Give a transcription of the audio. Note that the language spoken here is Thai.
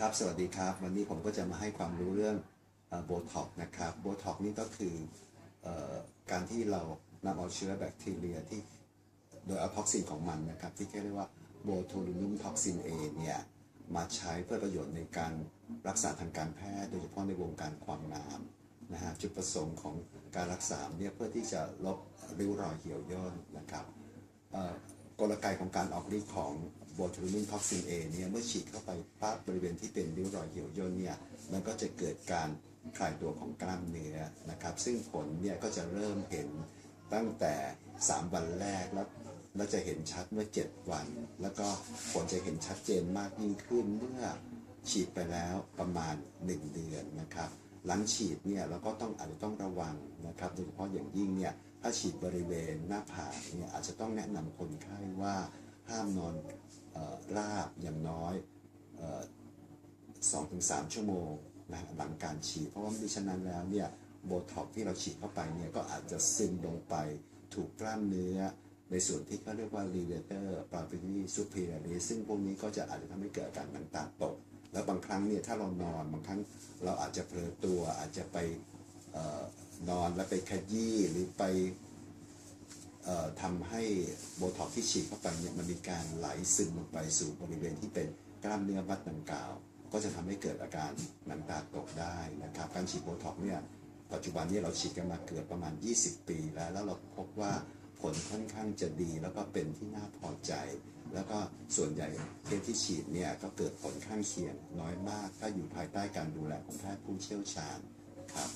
ครับ สวัสดีครับ วันนี้ผมก็จะมาให้ความรู้เรื่องโบท็อกนะครับ โบท็อกนี่ก็คืออการที่เรานำเอาเชื้อแบคทีเรียที่โดยเอาท็อกซินของมันนะครับ ที่เรียกว่าโบทูลินุมท็อกซินเอเนี่ยมาใช้เพื่อประโยชน์ในการรักษาทางการแพทย์ โดยเฉพาะในวงการความงามนะฮะจุดประสงค์ของการรักษาเนี่ยเพื่อที่จะลบริ้วรอยเหี่ยวย่นนะครับ กลไกของการออกฤทธิ์ของโบทูลินท็อกซินเอเนี่ยเมื่อฉีดเข้าไปปั๊บบริเวณที่เป็นริ้วรอยเหี่ยวย่นเนี่ยมันก็จะเกิดการคลายตัวของกล้ามเนื้อนะครับ ซึ่งผลเนี่ยก็จะเริ่มเห็นตั้งแต่ 3 วันแรกแล้วเราจะเห็นชัดเมื่อ 7 วัน แล้วก็ผลจะเห็นชัดเจนมากยิ่งขึ้นเมื่อฉีดไปแล้วประมาณ 1 เดือนนะครับ หลังฉีดเนี่ยเราก็ต้องอาจจะต้องระวัง นะครับโดยเฉพาะอย่างยิ่งเนี่ยถ้าฉีดบริเวณหน้าผากเนี่ยอาจจะต้องแนะนำคนไข้ว่าห้ามนอนเออราบอย่างน้อยสองถึงสามชั่วโมงนะหลังการฉีด เพราะว่ามิฉะนั้นแล้วเนี่ยโบท็อกที่เราฉีดเข้าไปเนี่ยก็อาจจะซึมลงไปถูกกล้ามเนื้อ ในส่วนที่เขาเรียกว่า levator p a r v i n i superioris ซึ่งพวกนี้ก็จะอาจจะทำให้เกิดอาการต่างๆตก แล้วบางครั้งเนี่ยถ้าเรานอนบางครั้งเราอาจจะเผลอตัวอาจจะไปเอ่อ นอนแล้วไปขยี้หรือไปออทำให้โบท็อกที่ฉีดเข้าไปเนี่ยมันมีการไหลซึมลงไปสู่บริเวณที่เป็นกล้ามเนื้อมัดดังกล่าว ก็จะทำให้เกิดอาการหนังตาตกได้นะครับ การฉีดโบท็อกเนี่ยปัจจุบันนี้เราฉีดกันมาเกือบประมาณ 20 ปีแล้ว แล้วเราพบว่าผลค่อนข้างจะดีแล้วก็เป็นที่น่าพอใจ แล้วก็ส่วนใหญ่เคสที่ฉีดเนี่ยก็เกิดผลข้างเคียงน้อยมาก ถ้าอยู่ภายใต้การดูแลของแพทย์ผู้เชี่ยวชาญครับ